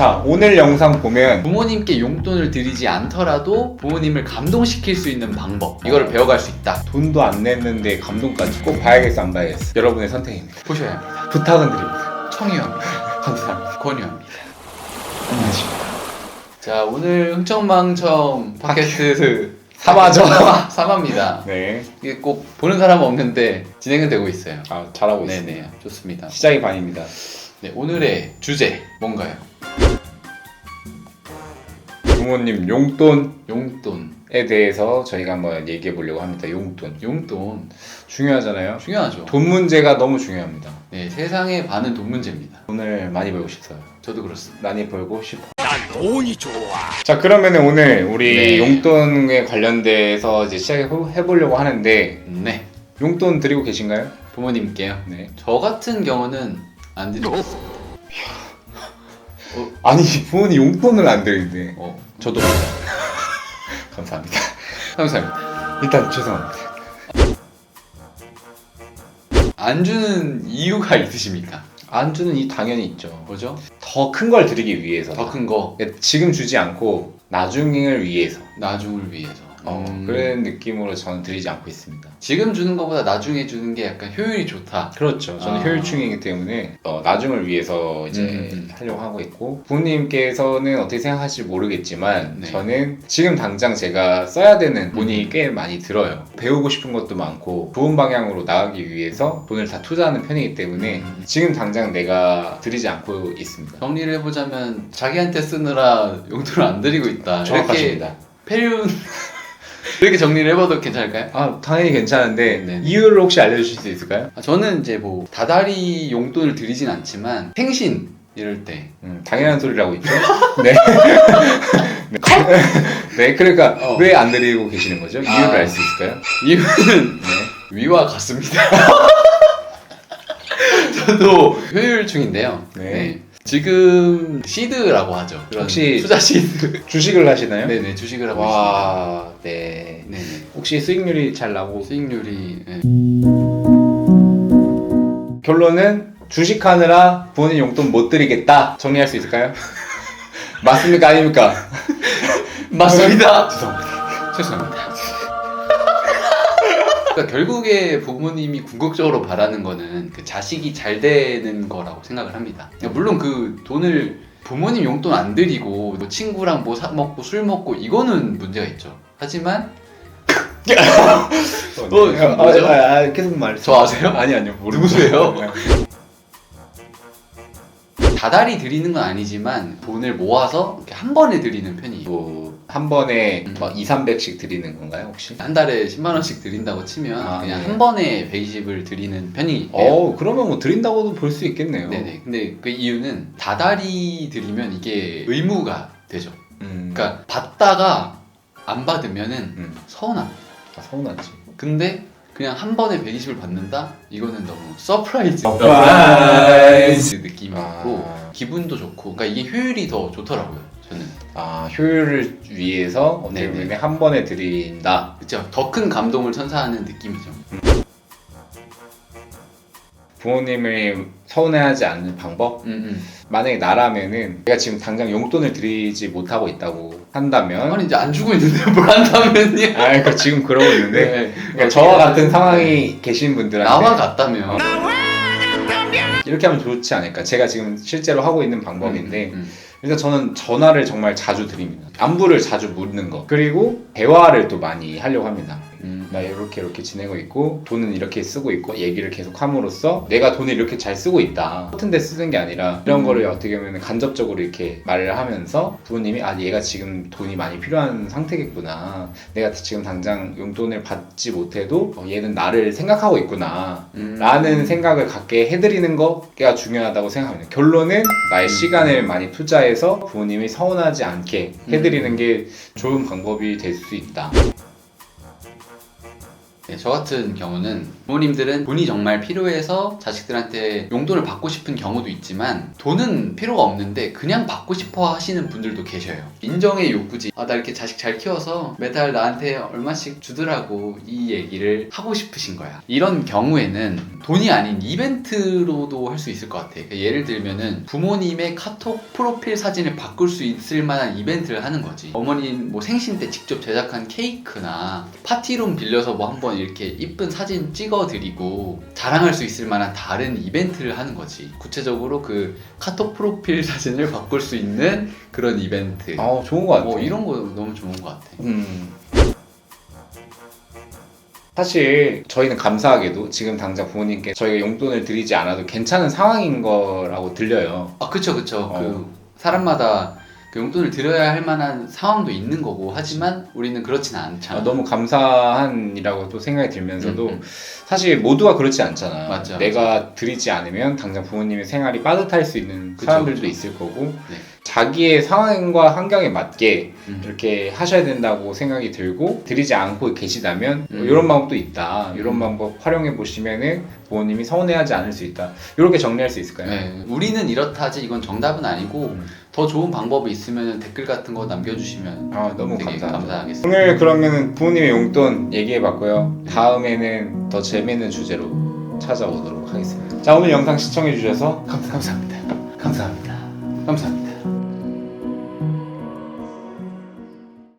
자 오늘 영상 보면 부모님께 용돈을 드리지 않더라도 부모님을 감동시킬 수 있는 방법 이거를 배워갈 수 있다. 돈도 안 냈는데 감동까지 꼭 봐야겠어 안 봐야겠어? 여러분의 선택입니다. 보셔야 합니다. 부탁은 드립니다. 청유합니다. 감사합니다. 권유합니다. 안녕하십니까. 자 오늘 흥청망청 팟캐스트 사마죠. 사마입니다. 네. 이게 꼭 보는 사람은 없는데 진행은 되고 있어요. 아, 잘하고 있습니다. 네네 좋습니다. 시작이 반입니다 네, 오늘의 주제 뭔가요? 부모님 용돈에 용돈. 대해서 저희가 한번 얘기해 보려고 합니다. 용돈. 용돈. 중요하잖아요. 중요하죠. 돈 문제가 너무 중요합니다. 네 세상의 반은 돈 문제입니다. 돈을 많이 벌고 싶어요. 저도 그렇습니다. 많이 벌고 싶어 난 돈이 좋아. 자 그러면 오늘 우리 네. 용돈에 관련돼서 이제 시작해 보려고 하는데 네. 용돈 드리고 계신가요? 부모님께요? 네. 저 같은 경우는 안 드리겠습니다 아니 부모님 용돈을 안 드리는데 어, 저도 감사합니다. 감사합니다 일단 죄송합니다. 안 주는 이유가 있으십니까? 안 주는 이 당연히 있죠. 뭐죠? 더 큰 걸 드리기 위해서. 더 큰 거 지금 주지 않고 나중을 위해서. 나중을 위해서 어, 음, 그런 느낌으로 저는 드리지 않고 있습니다. 지금 주는 것보다 나중에 주는 게 약간 효율이 좋다 그렇죠. 저는 아. 효율충이기 때문에 어, 나중을 위해서 이제 음, 음. 하려고 하고 있고 부모님께서는 어떻게 생각하실지 모르겠지만 네. 저는 지금 당장 제가 써야 되는 돈이 꽤 많이 들어요. 배우고 싶은 것도 많고 좋은 방향으로 나가기 위해서 돈을 다 투자하는 편이기 때문에 음. 지금 당장 내가 드리지 않고 있습니다. 정리를 해보자면 자기한테 쓰느라 용돈을 안 드리고 있다 이렇게 정확하십니다. 폐륜 이렇게 정리를 해봐도 괜찮을까요? 아 당연히 괜찮은데 네. 이유를 혹시 알려주실 수 있을까요? 아, 저는 이제 뭐 다달이 용돈을 드리진 않지만 생신 이럴 때 음, 당연한 소리라고 있죠. 네. 네, 그러니까 어. 왜안 드리고 계시는 거죠? 이유를 아. 알수 있을까요? 이유는 네. 위와 같습니다. 저도 효율충인데요. 네. 네. 지금 시드라고 하죠. 그런 혹시- 투자 시드. 주식을 하시나요? 네네 주식을 하고 있습니다. 와, 네. 네네 혹시 수익률이 잘 나고 수익률이 네. 결론은 주식하느라 부모님 용돈 못 드리겠다 정리할 수 있을까요? 맞습니까 아닙니까? 맞습니다. 죄송합니다. 죄송합니다. 그러니까 결국에 부모님이 궁극적으로 바라는 거는 그 자식이 잘 되는 거라고 생각을 합니다. 그러니까 물론 그 돈을 부모님 용돈 안 드리고 뭐 친구랑 뭐 사 먹고 술 먹고 이거는 문제가 있죠. 하지만 어, 이거 뭐죠? 아, 아, 아, 계속 말해. 저 아세요? 아니 아니요. 모르 누구세요? 다달이 드리는 건 아니지만 돈을 모아서 이렇게 한 번에 드리는 편이에요. 뭐 한 번에 막 2, 300씩 드리는 건가요 혹시? 한 달에 10만 원씩 드린다고 치면 아, 그냥 네. 한 번에 120을 드리는 편이에요. 어, 그러면 뭐 드린다고도 볼 수 있겠네요. 네네. 근데 그 이유는 다달이 드리면 이게 의무가 되죠. 음, 그러니까 받다가 안 받으면은 음, 서운합니다. 아, 서운하지. 근데 그냥 한 번에 120을 받는다? 이거는 너무 서프라이즈. 서프라이즈. 느낌이 아. 기분도 좋고 그러니까 이게 효율이 더 좋더라고요. 아 효율을 위해서 어떻게 네네. 보면 한 번에 드린다. 그렇죠. 더 큰 감동을 선사하는 느낌이죠. 부모님을 서운해하지 않는 방법? 음, 음. 만약에 나라면은 내가 지금 당장 용돈을 드리지 못하고 있다고 한다면 아니 이제 안 주고 있는데 뭘 한다면요? 아 그러니까 지금 그러고 있는데 네. 그러니까 저와 같은 상황이 계신 분들한테 나와 같다면 이렇게 하면 좋지 않을까 제가 지금 실제로 하고 있는 방법인데 음, 음. 일단 저는 전화를 정말 자주 드립니다. 안부를 자주 묻는 거 그리고 대화를 또 많이 하려고 합니다 음. 나 이렇게 이렇게 지내고 있고 돈은 이렇게 쓰고 있고 얘기를 계속 함으로써 내가 돈을 이렇게 잘 쓰고 있다 같은 데 쓰는 게 아니라 이런 음. 거를 어떻게 보면 간접적으로 이렇게 말을 하면서 부모님이 아 얘가 지금 돈이 많이 필요한 상태겠구나 내가 지금 당장 용돈을 받지 못해도 어, 얘는 나를 생각하고 있구나 음. 라는 생각을 갖게 해드리는 거가 중요하다고 생각합니다 결론은 나의 음. 시간을 많이 투자해서 부모님이 서운하지 않게 해드리는 음. 게 좋은 방법이 될 수 있다 네, 저 같은 경우는 부모님들은 돈이 정말 필요해서 자식들한테 용돈을 받고 싶은 경우도 있지만 돈은 필요가 없는데 그냥 받고 싶어 하시는 분들도 계셔요. 인정의 욕구지. 아, 나 이렇게 자식 잘 키워서 매달 나한테 얼마씩 주더라고 이 얘기를 하고 싶으신 거야. 이런 경우에는 돈이 아닌 이벤트로도 할 수 있을 것 같아. 그러니까 예를 들면은 부모님의 카톡 프로필 사진을 바꿀 수 있을 만한 이벤트를 하는 거지. 어머님 뭐 생신 때 직접 제작한 케이크나 파티룸 빌려서 뭐 한번 이렇게 이쁜 사진 찍어드리고 자랑할 수 있을 만한 다른 이벤트를 하는 거지. 구체적으로 그 카톡 프로필 사진을 바꿀 수 있는 그런 이벤트. 아 좋은 것 같아. 뭐 이런 거 너무 좋은 것 같아. 음. 사실 저희는 감사하게도 지금 당장 부모님께 저희가 용돈을 드리지 않아도 괜찮은 상황인 거라고 들려요. 아 그쵸 그쵸 어. 그 사람마다 그 용돈을 드려야 할 만한 상황도 있는 거고 하지만 우리는 그렇진 않잖아 아, 너무 감사한이라고 또 생각이 들면서도 음, 음. 사실 모두가 그렇지 않잖아. 맞아, 내가 드리지 않으면 당장 부모님의 생활이 빠듯할 수 있는 그쵸, 사람들도 그쵸. 있을 거고 네. 자기의 상황과 환경에 맞게 음. 이렇게 하셔야 된다고 생각이 들고 드리지 않고 계시다면 음. 이런 방법도 있다. 이런 음. 방법 활용해 보시면은 부모님이 서운해하지 않을 수 있다. 이렇게 정리할 수 있을까요? 네, 우리는 이렇다지 이건 정답은 아니고 음. 더 좋은 방법이 있으면 댓글 같은 거 남겨주시면 아 너무 감사합니다. 감사하겠습니다. 오늘 그러면 부모님의 용돈 얘기해봤고요. 다음에는 더 재밌는 주제로 찾아오도록 하겠습니다. 자 오늘 영상 시청해 주셔서 감사합니다. 감사합니다. 감사합니다.